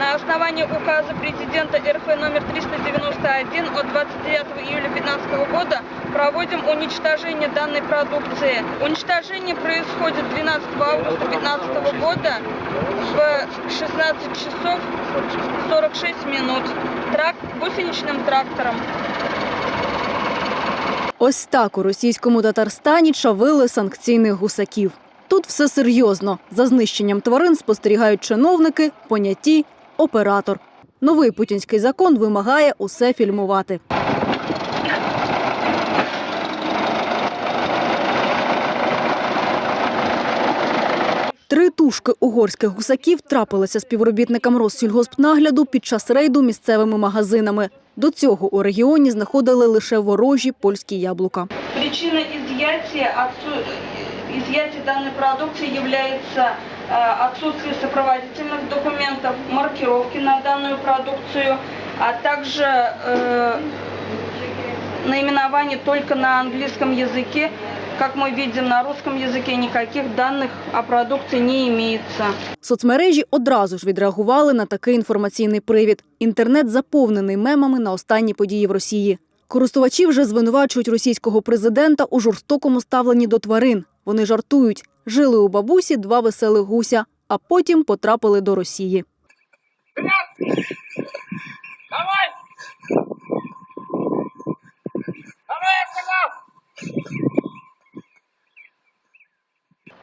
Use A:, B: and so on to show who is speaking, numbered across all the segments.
A: На основании указа президента РФ номер 391 от 29 июля 2015 года проводим уничтожение данной продукции. Уничтожение происходит 12 августа 2015 года в 16 часов 46 минут трак, гусеничным трактором.
B: Ось так у російському Татарстані чавили санкційних гусаків. Тут все серйозно. За знищенням тварин спостерігають чиновники, поняті, оператор. Новий путінський закон вимагає усе фільмувати. Три тушки угорських гусаків трапилися співробітникам Россільгоспнагляду під час рейду місцевими магазинами. До цього у регіоні знаходили лише ворожі польські яблука.
A: Причина изъятия, отсу- изъятия данной продукции является э, отсутствие сопроводительных документов, маркировки на данную продукцию, а также э, наименование только на английском языке. Как мы видим, на русском языке никаких данных о продукции не имеется.
B: Соцмережі одразу ж відреагували на такий інформаційний привід. Інтернет заповнений мемами на останні події в Росії. Користувачі вже звинувачують російського президента у жорстокому ставленні до тварин. Вони жартують. Жили у бабусі два веселих гуся, а потім потрапили до Росії.
C: Давай!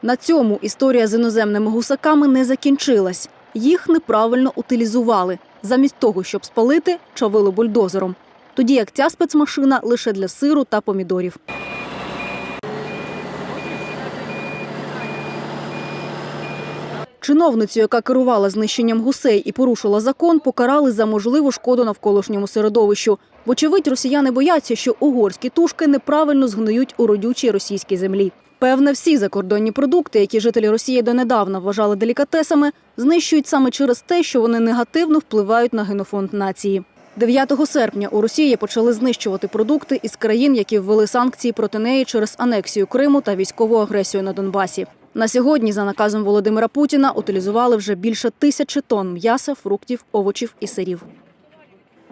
B: На цьому історія з іноземними гусаками не закінчилась. Їх неправильно утилізували. Замість того, щоб спалити, чавили бульдозером. Тоді як ця спецмашина лише для сиру та помідорів. Чиновницю, яка керувала знищенням гусей і порушила закон, покарали за можливу шкоду навколишньому середовищу. Вочевидь, росіяни бояться, що угорські тушки неправильно згниють у родючій російській землі. Певне, всі закордонні продукти, які жителі Росії донедавна вважали делікатесами, знищують саме через те, що вони негативно впливають на генофонд нації. 9 серпня у Росії почали знищувати продукти із країн, які ввели санкції проти неї через анексію Криму та військову агресію на Донбасі. На сьогодні, за наказом Володимира Путіна, утилізували вже більше тисячі тонн м'яса, фруктів, овочів і сирів.